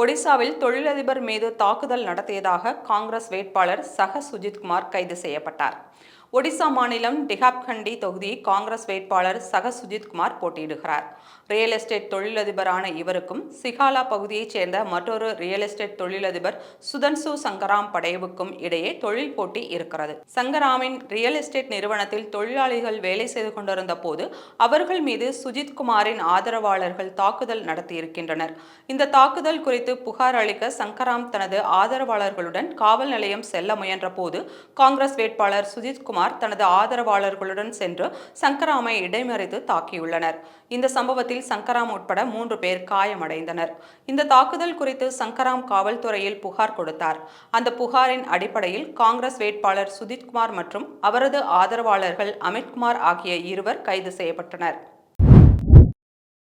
ஒடிசாவில் தொழிலதிபர் மீது தாக்குதல் நடத்தியதாக காங்கிரஸ் வேட்பாளர் சக சுஜித்குமார் கைது செய்யப்பட்டார். ஒடிசா மாநிலம் டிஹாப்கண்டி தொகுதி காங்கிரஸ் வேட்பாளர் சக சுஜித்குமார் போட்டியிடுகிறார். ரியல் எஸ்டேட் தொழிலதிபரான இவருக்கும் சிகாலா பகுதியைச் சேர்ந்த மற்றொரு ரியல் எஸ்டேட் தொழிலதிபர் சுதன்சு சங்கராம் படையவுக்கும் இடையே தொழில் போட்டி இருக்கிறது. சங்கராமின் ரியல் எஸ்டேட் நிறுவனத்தில் தொழிலாளிகள் வேலை செய்து கொண்டிருந்த போது அவர்கள் மீது சுஜித்குமாரின் ஆதரவாளர்கள் தாக்குதல் நடத்தியிருக்கின்றனர். இந்த தாக்குதல் குறித்து புகார் அளிக்க சங்கராம் தனது ஆதரவாளர்களுடன் காவல் நிலையம் செல்ல முயன்ற போது காங்கிரஸ் வேட்பாளர் சுஜித்குமார் குமார் தனது ஆதரவாளர்களுடன் சென்று சங்கராமை இடைமறித்து தாக்கியுள்ளனர். இந்த சம்பவத்தில் சங்கராம் உட்பட மூன்று பேர் காயமடைந்தனர். இந்த தாக்குதல் குறித்து சங்கராம் காவல்துறையில் புகார் கொடுத்தார். அந்த புகாரின் அடிப்படையில் காங்கிரஸ் வேட்பாளர் சுதித்குமார் மற்றும் அவரது ஆதரவாளர்கள் அமித்குமார் ஆகிய இருவர் கைது செய்யப்பட்டனர்.